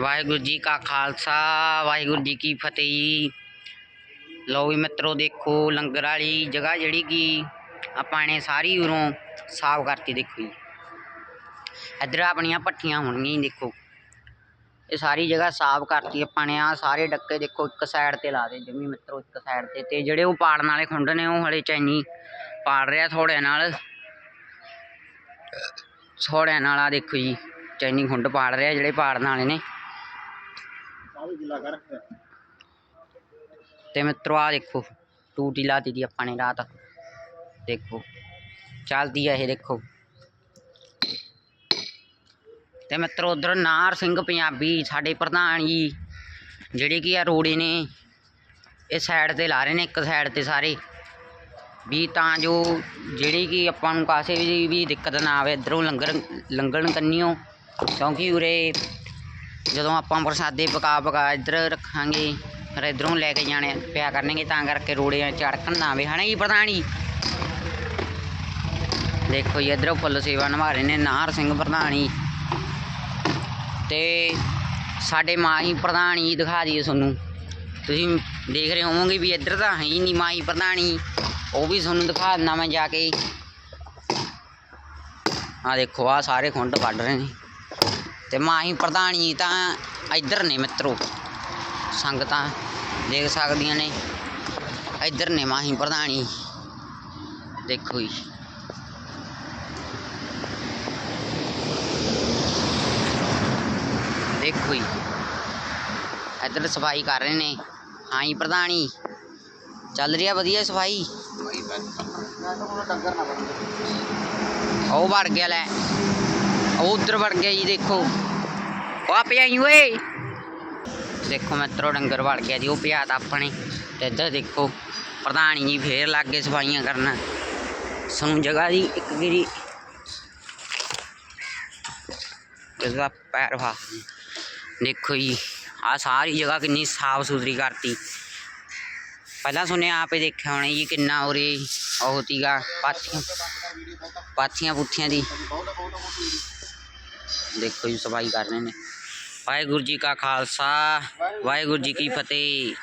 ਵਾਹਿਗੁਰੂ ਜੀ ਕਾ ਖਾਲਸਾ, ਵਾਹਿਗੁਰੂ ਜੀ ਕੀ ਫਤਿਹ। ਜੀ ਲਓ ਵੀ ਮਿੱਤਰੋ, ਦੇਖੋ ਲੰਗਰ ਵਾਲੀ ਜਗ੍ਹਾ ਜਿਹੜੀ ਕਿ ਆਪਾਂ ਨੇ ਸਾਰੀ ਉਰੋਂ ਸਾਫ਼ ਕਰਤੀ ਦੇਖੋ ਜੀ। ਇੱਧਰ ਆਪਣੀਆਂ ਪੱਠੀਆਂ ਹੋਣਗੀਆਂ ਜੀ, ਦੇਖੋ। ਇਹ ਸਾਰੀ ਜਗ੍ਹਾ ਸਾਫ਼ ਕਰਤੀ ਆਪਾਂ ਨੇ ਆ ਸਾਰੇ ਡੱਕੇ ਦੇਖੋ ਇੱਕ ਸਾਈਡ ਤੇ ਲਾ ਦੇ ਜਮੀ ਮਿੱਤਰੋ, ਇੱਕ ਸਾਈਡ ਤੇ। ਤੇ ਜਿਹੜੇ ਉਹ ਪਾੜਨ ਵਾਲੇ ਖੁੰਡ ਨੇ, ਉਹ ਹਲੇ ਚੈਨੀ ਪਾੜ ਰਿਹਾ ਥੋੜਿਆਂ ਨਾਲ। ਥੋੜਿਆਂ ਨਾਲ ਆ ਦੇਖੋ ਜੀ ਚੈਨੀ ਖੁੰਡ ਪਾੜ ਰਿਹਾ, ਜਿਹੜੇ ਪਾੜਨ ਵਾਲੇ ਨੇ। ਤੇ ਮਿੱਤਰੋ ਆ ਦੇਖੋ, ਟੂਟੀ ਲਾਤੀ ਦੀ ਆਪਾਂ ਨੇ ਰਾਤ। ਦੇਖੋ, ਚੱਲਦੀ ਆ ਇਹ ਦੇਖੋ। ਤੇ ਮਿੱਤਰੋ, ਉਧਰ ਨਾਰ ਸਿੰਘ ਪੰਜਾਬੀ, ਸਾਡੇ ਪ੍ਰਧਾਨ ਜੀ, ਜਿਹੜੇ ਕੀ ਆ ਰੋੜੇ ਨੇ, ਇਹ ਸਾਈਡ ਤੇ ਲਾ ਰਹੇ ਨੇ, ਇੱਕ ਸਾਈਡ ਤੇ ਸਾਰੇ। ਵੀ ਤਾਂ ਜੋ ਜਿਹੜੀ ਕਿ ਆਪਾਂ ਨੂੰ ਕਾਸੇ ਵੀ ਵੀ ਦਿੱਕਤ ਨਾ ਆਵੇ, ਇਧਰੋਂ ਲੰਗਰ, ਲੰਗਣ ਕੰਨਿਓ, ਕਿਉਂਕਿ ਉਰੇ ਜਦੋਂ ਆਪਾਂ ਪ੍ਰਸਾਦੇ ਪਕਾ ਪਕਾ ਇੱਧਰ ਰੱਖਾਂਗੇ, ਫਿਰ ਇੱਧਰੋਂ ਲੈ ਕੇ ਜਾਣੇ, ਪਿਆ ਕਰਨਗੇ ਤਾਂ ਕਰਕੇ ਰੋੜੇ ਚੜਕਣ ਨਾ ਆਵੇ ਹਨਾ ਜੀ ਪ੍ਰਧਾਨ? ਜੀ ਦੇਖੋ ਜੀ, ਇੱਧਰੋਂ ਫੁੱਲ ਸੇਵਾ ਨਿਭਾ ਰਹੇ ਨੇ ਨਾਹਰ ਸਿੰਘ ਪ੍ਰਧਾਨੀ। ਤੇ ਸਾਡੇ ਮਾਹੀ ਪ੍ਰਧਾਨੀ ਦਿਖਾ ਦਈਏ ਤੁਹਾਨੂੰ। ਤੁਸੀਂ ਦੇਖ ਰਹੇ ਹੋਵੋਗੇ ਵੀ ਇੱਧਰ ਤਾਂ ਹੈ ਹੀ ਨਹੀਂ ਮਾਹੀ ਪ੍ਰਧਾਨੀ। ਉਹ ਵੀ ਤੁਹਾਨੂੰ ਦਿਖਾ ਦਿੰਦਾ ਮੈਂ ਜਾ ਕੇ। ਆ ਦੇਖੋ ਆ ਸਾਰੇ ਖੁੰਡ ਕੱਢ ਰਹੇ ਨੇ। ਤੇ ਮਾਹੀ ਪ੍ਰਧਾਨ ਜੀ ਤਾਂ ਇੱਧਰ ਨੇ ਮਿੱਤਰੋ ਸੰਗਤਾਂ ਦੇਖ ਸਕਦੀਆਂ ਨੇ ਇੱਧਰ ਨੇ ਮਾਹੀ ਪ੍ਰਧਾਨ ਜੀ ਦੇਖੋ ਜੀ ਦੇਖੋ ਜੀ ਇੱਧਰ ਸਫ਼ਾਈ ਕਰ ਰਹੇ ਨੇ ਹਾਂ ਜੀ ਪ੍ਰਧਾਨ ਜੀ ਚੱਲ ਰਹੀ ਆ ਵਧੀਆ ਸਫ਼ਾਈ ਉਹ ਵੜ ਗਿਆ ਲੈ ਉਹ ਉਧਰ ਵੜ ਗਿਆ ਜੀ ਦੇਖੋ ਉਹ ਆ ਪਿਆਈ ਓਏ ਦੇਖੋ ਮਿੱਤਰੋ ਡੰਗਰ ਵੜ ਗਿਆ ਜੀ ਉਹ ਪਿਆ ਤਾਂ ਆਪਣੇ ਤੇ ਇੱਧਰ ਦੇਖੋ ਪ੍ਰਧਾਨ ਜੀ ਫੇਰ ਲੱਗ ਗਏ ਸਫਾਈਆਂ ਕਰਨ ਸਾਨੂੰ ਜਗ੍ਹਾ ਦੀ ਇੱਕ ਗਰੀ ਜਗ੍ਹਾ ਪੈਰ ਵਾ ਦੇਖੋ ਜੀ ਆ ਸਾਰੀ ਜਗ੍ਹਾ ਕਿੰਨੀ ਸਾਫ਼ ਸੁਥਰੀ ਕਰਤੀ ਪਹਿਲਾਂ ਸੁਣਿਆ ਆਪੇ ਦੇਖਿਆ ਹੋਣਾ ਜੀ ਕਿੰਨਾ ਉਰੇ ਉਹ ਤੀਗਾ ਪਾਥੀਆਂ ਪਾਥੀਆਂ ਪੁੱਥੀਆਂ ਦੀ ਦੇਖੋ ਜੀ ਸਫ਼ਾਈ ਕਰ ਰਹੇ ਨੇ। ਵਾਹਿਗੁਰੂ ਜੀ ਕਾ ਖਾਲਸਾ ਵਾਹਿਗੁਰੂ ਜੀ ਕੀ ਫਤਿਹ।